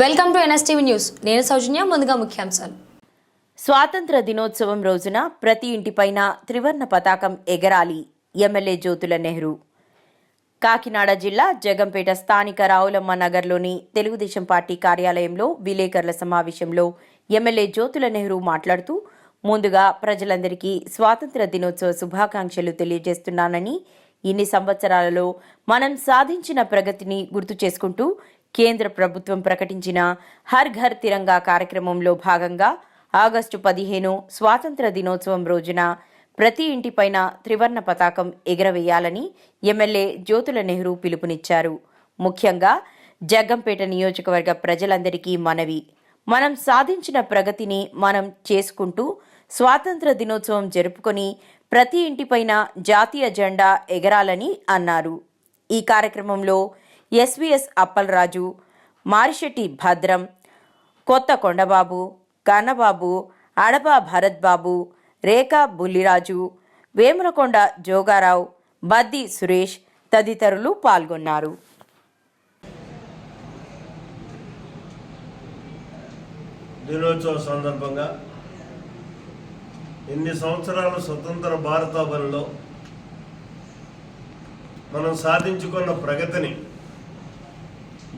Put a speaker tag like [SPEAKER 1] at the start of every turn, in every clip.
[SPEAKER 1] Welcome to NSTV news. నేను సౌజన్య ముందుగా ముఖ్యాంశాలు.
[SPEAKER 2] స్వాతంత్ర దినోత్సవం రోజున ప్రతి ఇంటిపైన త్రివర్ణ పతాకం ఎగరాలి ఎమ్మెల్యే జ్యోతుల నెహ్రూ. కాకినాడ జిల్లా జగంపేట స్థానిక రావులమ్మ నగర్లోని తెలుగుదేశం పార్టీ కార్యాలయంలో విలేకరుల సమావేశంలో ఎమ్మెల్యే జ్యోతుల నెహ్రూ మాట్లాడుతూ ముందుగా ప్రజలందరికీ స్వాతంత్ర దినోత్సవ శుభాకాంక్షలు తెలియజేస్తున్నానని ఇన్ని సంవత్సరాలలో మనం సాధించిన ప్రగతిని గుర్తు చేసుకుంటూ కేంద్ర ప్రభుత్వం ప్రకటించిన హర్ ఘర్ తిరంగా కార్యక్రమంలో భాగంగా ఆగస్టు పదిహేను స్వాతంత్ర దినోత్సవం రోజున ప్రతి ఇంటిపైన త్రివర్ణ పతాకం ఎగరవేయాలని ఎమ్మెల్యే జ్యోతుల నెహ్రూ పిలుపునిచ్చారు. ముఖ్యంగా జగ్గంపేట నియోజకవర్గ ప్రజలందరికీ మనవి. మనం సాధించిన ప్రగతిని మనం చేసుకుంటూ స్వాతంత్ర దినోత్సవం జరుపుకొని ప్రతి ఇంటిపైన జాతీయ జెండా ఎగరాలని అన్నారు. ఈ కార్యక్రమంలో ఎస్విఎస్ అప్పలరాజు మారిషెట్టి భద్రం కొత్త కొండబాబు కన్నబాబు అడప భరత్బాబు రేఖా బుల్లిరాజు వేములకొండ జోగారావు బద్ది సురేష్ తదితరులు పాల్గొన్నారు.
[SPEAKER 3] దినోత్సవ సందర్భంగా ఇన్ని సంవత్సరాల స్వతంత్ర భారతావనిలో మనం సాధించుకున్న ప్రగతిని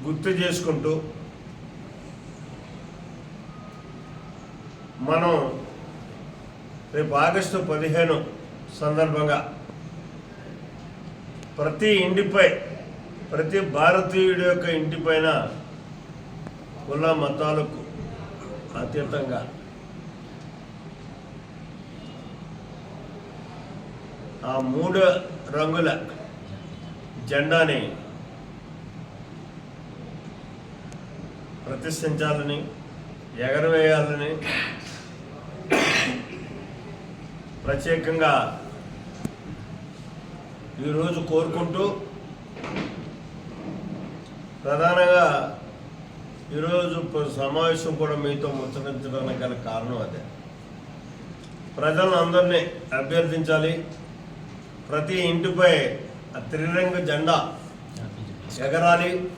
[SPEAKER 3] గుర్తు చేసుకుంటూ మనం రేపు ఆగస్టు పదిహేను సందర్భంగా ప్రతి ఇంటిపై ప్రతి భారతీయుడి యొక్క ఇంటిపైన కుల మతాలకు అతీతంగా ఆ మూడు రంగుల జెండాని ప్రతిష్ఠించాలని ఎగరవేయాలని ప్రత్యేకంగా ఈరోజు కోరుకుంటూ ప్రధానంగా ఈరోజు సమావేశం కూడా మీతో ముచ్చరించడానికి గల కారణం అదే. ప్రజలందరినీ అభ్యర్థించాలి. ప్రతి ఇంటిపై త్రిరంగ జెండా ఎగరాలి.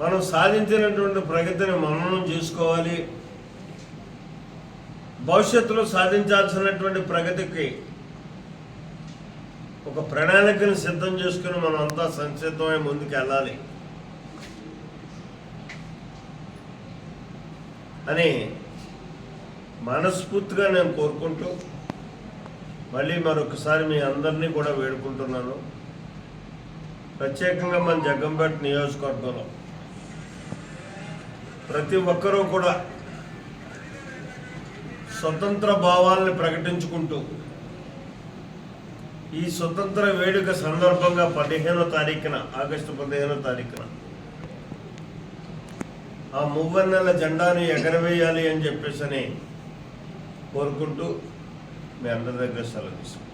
[SPEAKER 3] మనం సాధించినటువంటి ప్రగతిని మననం చేసుకోవాలి. భవిష్యత్తులో సాధించాల్సినటువంటి ప్రగతికి ఒక ప్రణాళికను సిద్ధం చేసుకుని మనం అంతా సంసిద్ధమై ముందుకు వెళ్ళాలి అని మనస్ఫూర్తిగా నేను కోరుకుంటూ మళ్ళీ మరొకసారి మీ అందరినీ కూడా వేడుకుంటున్నాను. ప్రత్యేకంగా మన జగ్గంపేట నియోజకవర్గంలో ప్రతి ఒక్కరూ కూడా స్వతంత్ర భావాలను ప్రకటించుకుంటూ ఈ స్వతంత్ర వేడుక సందర్భంగా పదిహేనో తారీఖున ఆగస్టు పదిహేనో తారీఖున ఆ మువ్వన్నెల జెండాను ఎగరవేయాలి అని చెప్పేసి అని కోరుకుంటూ మీ అందరి దగ్గర సెలవు తీసుకుంటాను